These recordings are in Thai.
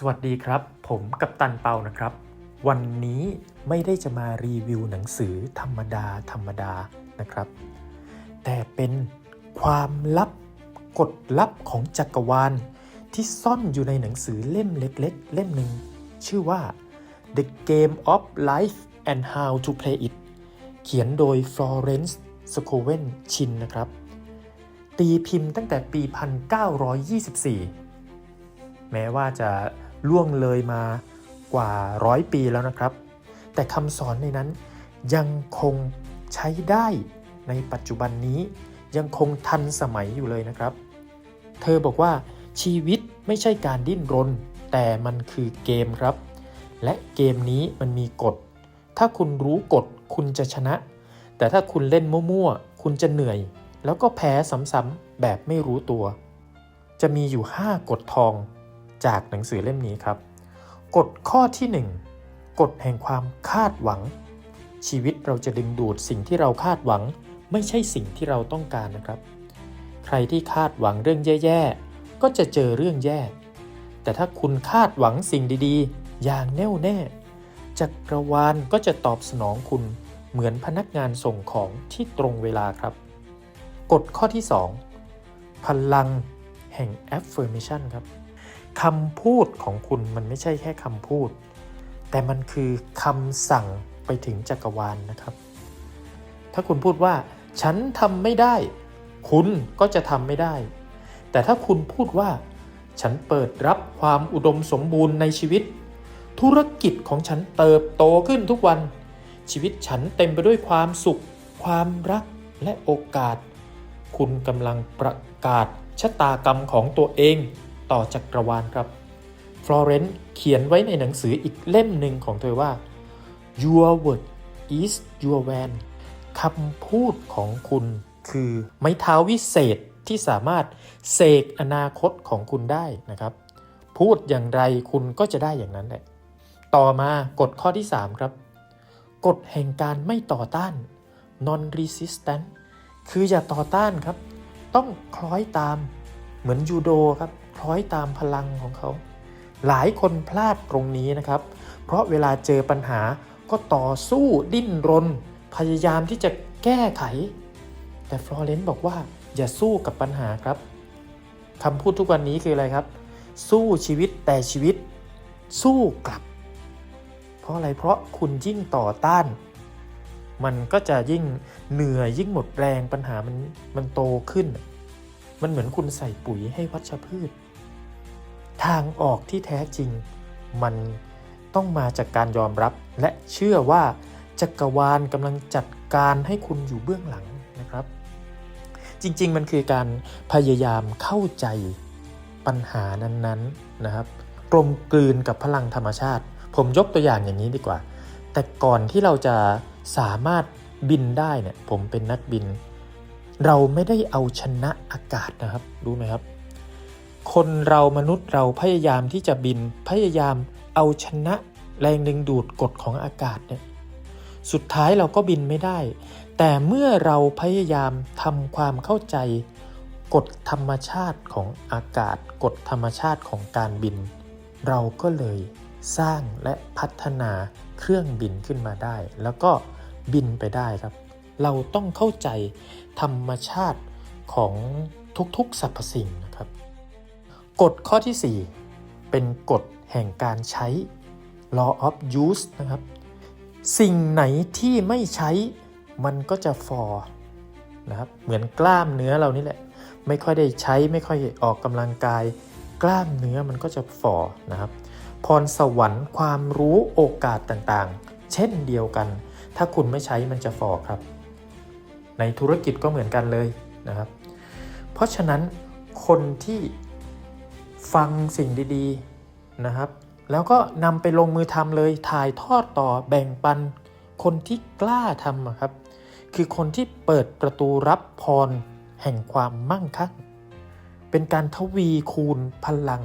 สวัสดีครับ ผมกัปตันเปานะครับ วันนี้ไม่ได้จะมารีวิวหนังสือธรรมดาธรรมดานะครับ แต่เป็นความลับกฎลับของจักรวาล ที่ซ่อนอยู่ในหนังสือเล่มเล็กๆ เล่มหนึ่ง ชื่อว่า The Game of Life and How to Play It เขียนโดย Florence Scoven Chin นะครับ ตีพิมพ์ตั้งแต่ปี 1924 แม้ว่าจะ ล่วงเลยมากว่าร้อยปีแล้วนะครับ แต่คำสอนในนั้นยังคงใช้ได้ในปัจจุบันนี้ยังคงทันสมัยอยู่เลยนะครับ เธอบอกว่าชีวิตไม่ใช่การดิ้นรน แต่มันคือเกมครับ และเกมนี้มันมีกฎ ถ้าคุณรู้กฎคุณจะชนะ แต่ถ้าคุณเล่นมั่วๆ คุณจะเหนื่อย แล้วก็แพ้ซ้ำๆแบบไม่รู้ตัว จะมีอยู่ 5 กฎทอง จากหนังสือเล่มนี้ครับ กฎข้อที่ 1 กฎแห่งความคาดหวัง ชีวิตเราจะดึงดูดสิ่งที่เราคาดหวัง ไม่ใช่สิ่งที่เราต้องการนะครับ ใครที่คาดหวังเรื่องแย่ๆ ก็จะเจอเรื่องแย่ แต่ถ้าคุณคาดหวังสิ่งดีๆ อย่างแน่วแน่จักรวาลก็จะตอบสนองคุณเหมือนพนักงานส่งของที่ตรงเวลาครับ กฎข้อที่ 2 พลังแห่ง affirmation ครับ คำพูดของคุณมันไม่ใช่แค่คำพูด แต่มันคือคำสั่งไปถึงจักรวาลนะครับ ถ้าคุณพูดว่า ฉันทำไม่ได้ คุณก็จะทำไม่ได้ แต่ถ้าคุณพูดว่า ฉันเปิดรับความอุดมสมบูรณ์ในชีวิต ธุรกิจของฉันเติบโตขึ้นทุกวัน ชีวิตฉันเต็มไปด้วยความสุข ความรักและโอกาส คุณกำลังประกาศชะตากรรมของตัวเอง ต่อจักรวาลครับฟลอเรนซ์เขียนไว้ในหนังสืออีกเล่มหนึ่งของเธอว่า your word is your van คำพูดของคุณคือไม้เท้าวิเศษที่สามารถเสกอนาคตของคุณได้นะครับ พูดอย่างไรคุณก็จะได้อย่างนั้นแหละต่อมากฎข้อที่ 3 ครับ กฎแห่งการไม่ต่อต้าน non resistant คืออย่าต่อต้านครับ ต้องคล้อยตามเหมือนยูโดครับ ล้อยตามพลังของเขา หลายคนพลาดตรงนี้นะครับ เพราะเวลาเจอปัญหาก็ต่อสู้ดิ้นรน พยายามที่จะแก้ไข แต่ฟลอเรนซ์บอกว่าอย่าสู้กับปัญหาครับคำพูดทุกวันนี้คืออะไรครับ สู้ชีวิตแต่ชีวิต สู้กลับ เพราะอะไรเพราะคุณยิ่งต่อต้าน มันก็จะยิ่งเหนื่อยยิ่งหมดแรงปัญหามันมันโตขึ้น มันเหมือนคุณใส่ปุ๋ยให้วัชพืช ทางออกที่แท้จริง มันต้องมาจากการยอมรับ และเชื่อว่าจักรวาลกำลังจัดการให้คุณอยู่เบื้องหลังนะครับ จริงๆมันคือการพยายามเข้าใจปัญหานั้นๆนะครับกลมกลืนกับพลังธรรมชาติ ผมยกตัวอย่างอย่างนี้ดีกว่า แต่ก่อนที่เราจะสามารถบินได้เนี่ยผมเป็นนักบิน เราไม่ได้เอาชนะอากาศนะครับ รู้ไหมครับ คนเรามนุษย์เราพยายามที่จะบินพยายามเอาชนะแรงดึงดูดกฎของอากาศเนี่ยสุดท้ายเราก็บินไม่ได้ แต่เมื่อเราพยายามทำความเข้าใจ กฎธรรมชาติของอากาศ กฎธรรมชาติของการบิน เราก็เลยสร้างและพัฒนาเครื่องบินขึ้นมาได้ แล้วก็บินไปได้ครับ เราต้องเข้าใจธรรมชาติของทุกๆสรรพสิ่งนะครับ กฎข้อที่ 4 เป็นกฎแห่งการใช้ law of use นะครับ สิ่งไหนที่ไม่ใช้มันก็จะฟอนะครับ เหมือนกล้ามเนื้อเรานี่แหละ ไม่ค่อยได้ใช้ไม่ค่อยออกกำลังกาย กล้ามเนื้อมันก็จะฟอนะครับ พรสวรรค์ความรู้โอกาสต่างๆ เช่นเดียวกัน ถ้าคุณไม่ใช้มันจะฟอครับ ในธุรกิจก็เหมือนกันเลยนะครับ เพราะฉะนั้นคนที่ ฟังสิ่งดีๆนะครับ แล้วก็นำไปลงมือทำเลยถ่ายทอดต่อแบ่งปัน คนที่กล้าทำอะครับ คือคนที่เปิดประตูรับพรแห่งความมั่งคั่ง เป็นการทวีคูณพลัง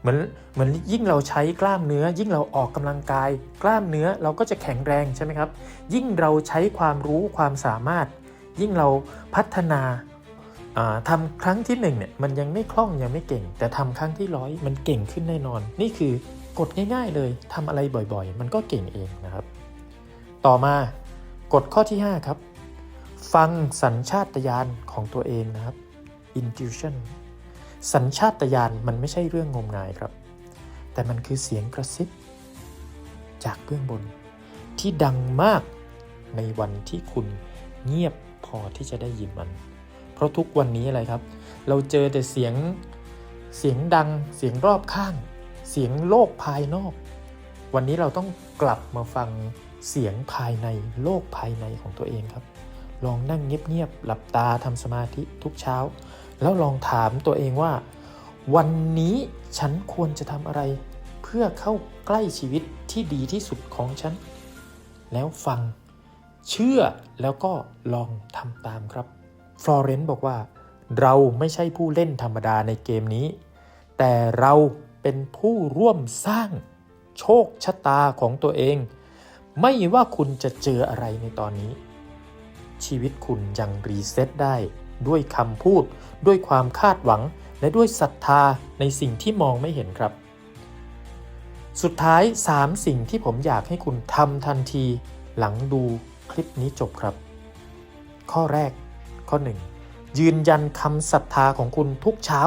เหมือนเหมือนยิ่งเราใช้กล้ามเนื้อ ยิ่งเราออกกำลังกาย กล้ามเนื้อเราก็จะแข็งแรงใช่ไหมครับ ยิ่งเราใช้ความรู้ความสามารถ ยิ่งเราพัฒนาอ่า ทำครั้งที่หนึ่งเนี่ยมันยังไม่คล่องยังไม่เก่ง แต่ทำครั้งที่ร้อยมันเก่งขึ้นแน่นอน นี่คือกฎง่าย ๆ เลยทำอะไรบ่อยๆ มันก็เก่งเองนะครับ ต่อมากฎข้อที่ 5 ครับ ฟังสัญชาตญาณของตัวเองนะครับ intuition สัญชาตญาณมันไม่ใช่เรื่องงมงายครับ แต่มันคือเสียงกระซิบ จากเบื้องบน ที่ดังมากในวันที่คุณเงียบพอที่จะได้ยินมัน ราะทุกวันนี้อะไรครับ เราเจอแต่เสียงเสียงดังเสียงรอบข้าง เสียงโลกภายนอก วันนี้เราต้องกลับมาฟังเสียงภายในโลกภายในของตัวเองครับ ลองนั่งเงียบๆหลับตาทำสมาธิทุกเช้า แล้วลองถามตัวเองว่า วันนี้ฉันควรจะทำอะไร เพื่อเข้าใกล้ชีวิตที่ดีที่สุดของฉัน แล้วฟังเชื่อแล้วก็ลองทำตามครับ ฟลอเรนซ์บอกว่า เราไม่ใช่ผู้เล่นธรรมดาในเกมนี้ แต่เราเป็นผู้ร่วมสร้างโชคชะตาของตัวเอง ไม่ว่าคุณจะเจออะไรในตอนนี้ ชีวิตคุณยังรีเซ็ตได้ด้วยคำพูด ด้วยความคาดหวัง และด้วยศรัทธาในสิ่งที่มองไม่เห็นครับ สุดท้าย 3 สิ่งที่ผมอยากให้คุณทำทันที หลังดูคลิปนี้จบครับ ข้อแรก ข้อ 1 ยืนยันคำศรัทธาของคุณทุกเช้า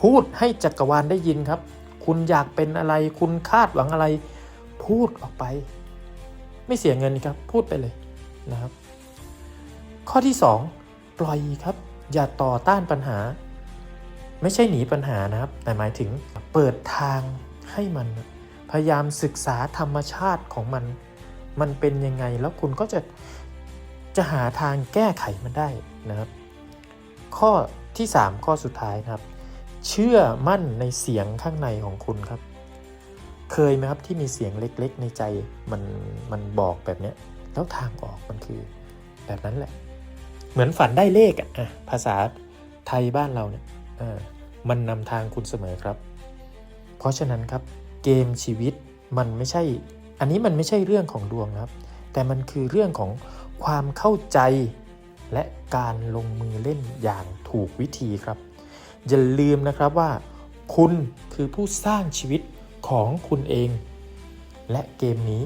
พูดให้จักรวาลได้ยินครับ คุณอยากเป็นอะไร คุณคาดหวังอะไร พูดออกไป ไม่เสียเงินครับ พูดไปเลยนะครับ ข้อที่ 2 ปล่อยครับ อย่าต่อต้านปัญหา ไม่ใช่หนีปัญหานะครับ แต่หมายถึงเปิดทางให้มัน พยายามศึกษาธรรมชาติของมัน มันเป็นยังไงแล้วคุณก็จะ จะหาทางแก้ไขมันได้นะครับ ข้อที่ 3 ข้อสุดท้ายนะครับ เชื่อมั่นในเสียงข้างในของคุณครับ เคยไหมครับที่มีเสียงเล็ก ๆ ในใจมันมันบอกแบบเนี้ยแล้วทางออกมันคือแบบนั้นแหละ เหมือนฝันได้เลขอะอะภาษาไทยบ้านเราเนี่ยมันนำทางคุณเสมอครับ เพราะฉะนั้นครับเกมชีวิตมันไม่ใช่ อันนี้มันไม่ใช่เรื่องของดวงนะครับ แต่มันคือเรื่องของ ความเข้าใจ และการลงมือเล่นอย่างถูกวิธีครับ อย่าลืมนะครับว่า คุณคือผู้สร้างชีวิตของคุณเอง และเกมนี้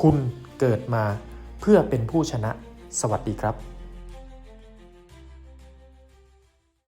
คุณเกิดมาเพื่อเป็นผู้ชนะ สวัสดีครับ